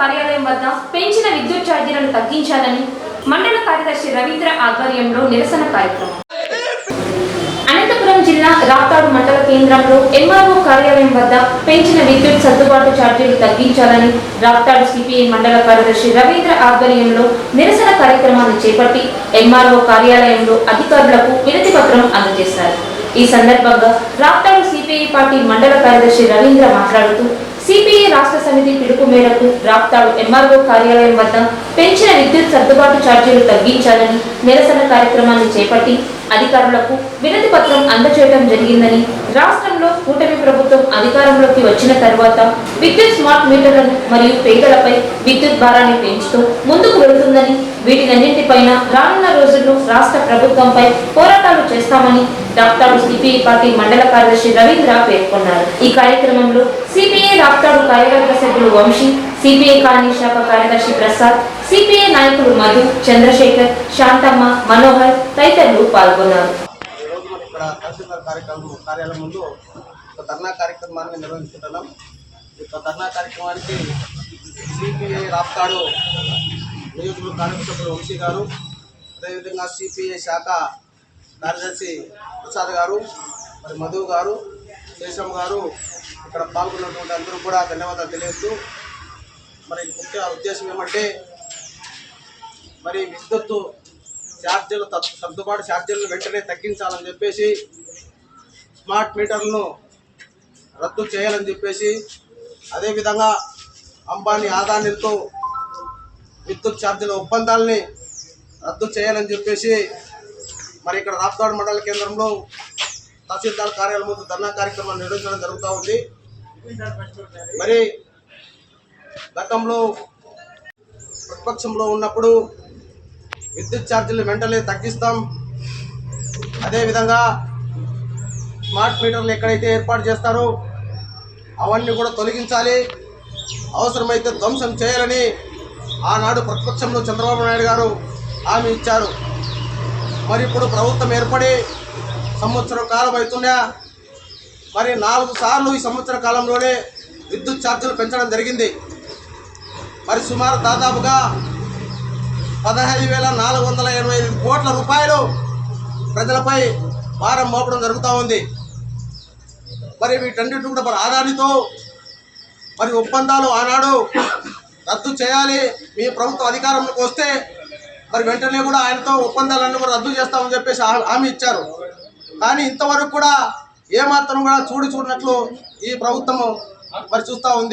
కార్యాలయం వద్ద పెంచిన విద్యుత్ ఛార్జీలను తగ్గించాలని మండల కార్యదర్శి రవీంద్ర ఆధ్వర్యంలో నిరసన కార్యక్రమం. అనంతపురం జిల్లా రాప్తాడు మండల కేంద్రంలో ఎంఆర్ఓ కార్యాలయం వద్ద పెంచిన విద్యుత్ సర్దుబాటు ఛార్జీలు తగ్గించాలని రాప్తాడు సిపిఐ మండల కార్యదర్శి రవీంద్ర ఆధ్వర్యంలో నిరసన కార్యక్రమాన్ని చేపట్టి ఎంఆర్ఓ కార్యాలయంలో అధికారులకు వినతి పత్రం అందజేశారు. ఈ సందర్భంగా రాప్తాడు సిపిఐ పార్టీ మండల కార్యదర్శి రవీంద్ర మాట్లాడుతూ సిపిఐ రాష్ట్ర సమితి పిలుపు మేరకు రాప్తాడు ఎంఆర్ఓ కార్యాలయం వద్ద పెంచిన విద్యుత్ సర్దుబాటు ఛార్జీలు తగ్గించాలని నిరసన కార్యక్రమాన్ని చేపట్టి అధికారులకు వినతి పత్రం అందజేయడం జరిగిందని రాష్ట్రంలో కూటమి ప్రభుత్వం అధికారంలోకి వచ్చిన తర్వాత విద్యుత్ స్మార్ట్ మీటర్లను మరియు పేదలపై విద్యుత్ భారాన్ని పెంచుతూ ముందుకు వెళుతుందని వీటినన్నింటిపైన రానున్న రోజుల్లో రాష్ట్ర ప్రభుత్వంపై పోరాటాలు చేస్తామని రాప్తాడు సిపిఐ పార్టీ మండల కార్యదర్శి రవీంద్ర పేర్కొన్నారు. ఈ కార్యక్రమంలో సిపిఐ రాప్తాడు కార్యవర్గ సభ్యులు వంశీ సిపిఐ కాలనీ శాఖ కార్యదర్శి ప్రసాద్ సిపిఐ నాయకులు మధు చంద్రశేఖర్ శాంతమ్మ మనోహర్ తదితరులు పాల్గొన్నారు. ఈరోజు మనం ఇక్కడ తహసీల్దార్ కార్యక్రమం కార్యాలయం ముందు ఒక ధర్నా కార్యక్రమాన్ని నిర్వహించుకుంటున్నాం. ఈ యొక్క ధర్నా కార్యక్రమానికి సిపిఐ రాప్తాడు నియోజకవర్గ కార్యవర్గ సభ్యులు వంశీ గారు అదేవిధంగా సిపిఐ శాఖ కార్యదర్శి ప్రసాద్ గారు మరి మధు గారు శేషం గారు ఇక్కడ పాల్గొన్నటువంటి అందరూ కూడా ధన్యవాదాలు తెలియజేస్తూ మరి ముఖ్య ఉద్దేశం ఏమంటే మరి విద్యుత్తు ఛార్జీలు సర్దుబాటు ఛార్జీలను వెంటనే తగ్గించాలని చెప్పేసి స్మార్ట్ మీటర్లను రద్దు చేయాలని చెప్పేసి అదేవిధంగా అంబానీ ఆదానితో విద్యుత్ ఛార్జీల ఒప్పందాలని రద్దు చేయాలని చెప్పేసి మరి ఇక్కడ రాప్తాడు మండల కేంద్రంలో తహసీల్దార్ కార్యాలయం ముందు ధర్నా కార్యక్రమాన్ని నిర్వహించడం జరుగుతూ ఉంది. మరి గతంలో ప్రతిపక్షంలో ఉన్నప్పుడు విద్యుత్ ఛార్జీలు వెంటనే తగ్గిస్తాం. అదేవిధంగా స్మార్ట్ మీటర్లు ఎక్కడైతే ఏర్పాటు చేస్తారో అవన్నీ కూడా తొలగించాలి. అవసరమైతే ధ్వంసం చేయాలని ఆనాడు ప్రతిపక్షంలో చంద్రబాబు నాయుడు గారు హామీ ఇచ్చారు. మరి ఇప్పుడు ప్రభుత్వం ఏర్పడి సంవత్సరం కాలం అవుతున్నా మరి నాలుగు సార్లు ఈ సంవత్సర కాలంలోనే విద్యుత్ ఛార్జీలు పెంచడం జరిగింది. మరి సుమారు దాదాపుగా పదహైదు వేల నాలుగు వందల ఎనభై ఐదు కోట్ల రూపాయలు ప్రజలపై భారం మోపడం జరుగుతూ ఉంది. మరి వీటన్నిటి కూడా మరి ఆదానితో మరి ఒప్పందాలు ఆనాడు రద్దు చేయాలి. మీ ప్రభుత్వం అధికారంలోకి వస్తే మరి వెంటనే కూడా ఆయనతో ఒప్పందాలన్నీ కూడా రద్దు చేస్తామని చెప్పేసి హామీ ఇచ్చారు. కానీ ఇంతవరకు కూడా ఏమాత్రం కూడా చూడు చూడనట్లు ఈ ప్రభుత్వము మరి చూస్తూ ఉంది.